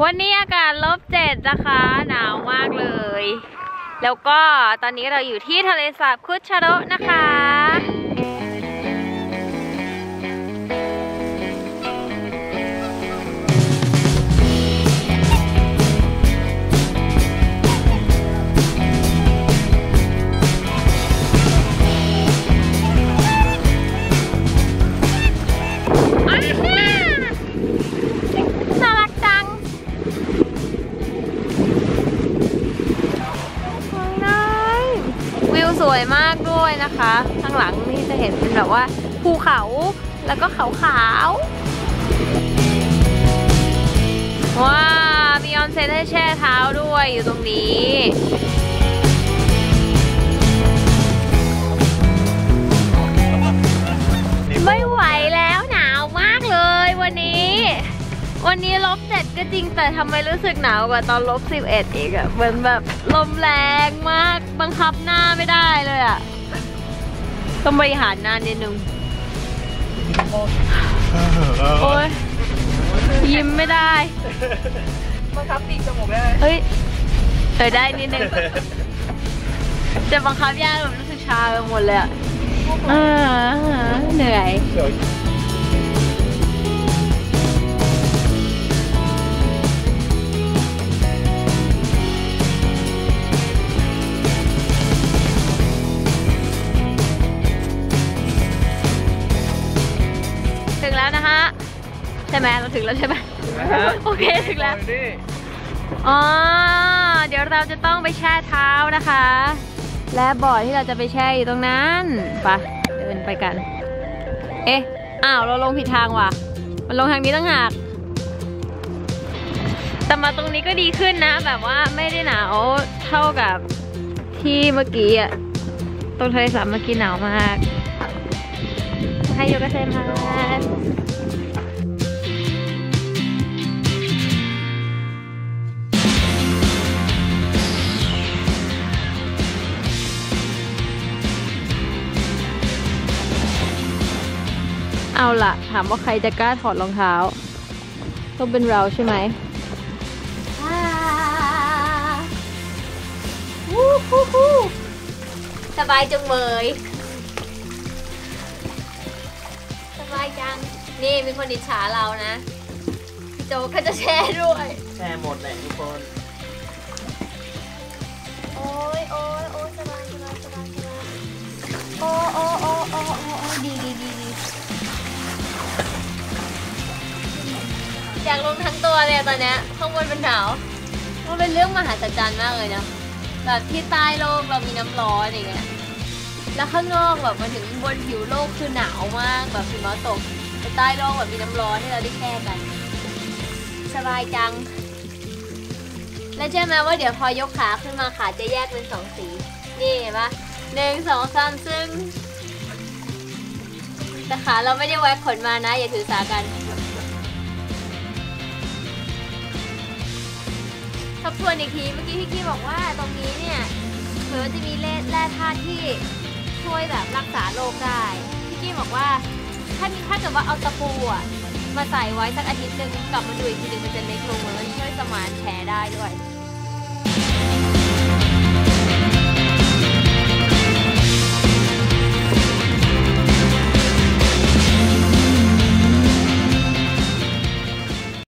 วันนี้อากาศลบเจ็ดนะคะ หนาวมากเลย แล้วก็ตอนนี้เราอยู่ที่ทะเลสาบคุชาโรนะคะ วยมากด้วยนะคะ ข้างหลังนี่จะเห็นเป็นแบบว่าภูเขาแล้วก็เขาขาวว้ามีออนเซ็นให้แช่เท้าด้วยอยู่ตรงนี้ นนี้ลบเจ็ดก็จริงแต่ทำไมรู้สึกหนาวกว่าตอนลบสิบเอ็ดอีกอะเหมือนแบบลมแรงมากบังคับหน้าไม่ได้เลยอะต้องบริหารหน้านิดนึงโอ้ยยิ้มไม่ได้บังคับปีกจมูกได้ไหมเฮ้ยเออได้นิดนึงแต่บังคับยากแบบรู้สึกชาไปหมดเลยอะอ่าเหนื่อย ใช่ไหมเราถึงแล้วใช่ไหมนะฮะโอเคถึงแล้วนี่อ๋อเดี๋ยวเราจะต้องไปแช่เท้านะคะ และบ่อที่เราจะไปแช่อยู่ตรงนั้นไปะเดินไปกัน เอ๊ะอ้าวเราลงผิดทางว่ะ มันลงทางนี้ตั้งหากแต่มาตรงนี้ก็ดีขึ้นนะ แบบว่าไม่ได้หนาวเท่ากับที่เมื่อกี้อะตรงทะเลสาบเมื่อกี้หนาวมาก ให้โยกเซมา เอาล่ะถามว่าใครจะกล้าถอดรองเท้า ต้องเป็นเราใช่ไหมวู้ฮู้ฮู้สบายจังเลยสบายจัง นี่มีคนอิจฉาเรานะ พี่โจก็จะแชร์ด้วย แช่หมดแหละทุกคน โอ้ยโอ้ยโอ้ ลงทั้งตัวเลยตอนเนี้ยข้างบนเป็นหนาวมันเป็นเรื่องมหัศจรรย์มากเลยนะแบบที่ใต้โลกเรามีน้ำร้อนอย่างเงี้ยแล้วข้างนอกแบบมาถึงบนผิวโลกคือหนาวมากแบบหิมะตกแต่ใต้โลกแบบมีน้ำร้อนให้เราได้แช่กัน สบายจัง แล้วเชื่อไหมว่าเดี๋ยวพอยกขาขึ้นมาขาจะแยกเป็นสองสี นี่เห็นปะหนึ่งสองสามซึ่งแต่ขาเราไม่ได้ไว้ขนมานะ อย่าถือสากัน ทบทวนอีกทีเมื่อกี้พี่กี้บอกว่าตรงนี้เนี่ยเหมือนว่าจะมีแร่แร่ธาตุที่ช่วยแบบรักษาโรคได้พี่กี้บอกว่าถ้ามีถ้าเกิดว่าเอาตะปูอะมาใส่ไว้สักอาทิตย์หนึ่งกลับมาดูอีกทีหนึ่งมันจะเล็กลงเหมือนมันช่วยสมานแผลได้ด้วย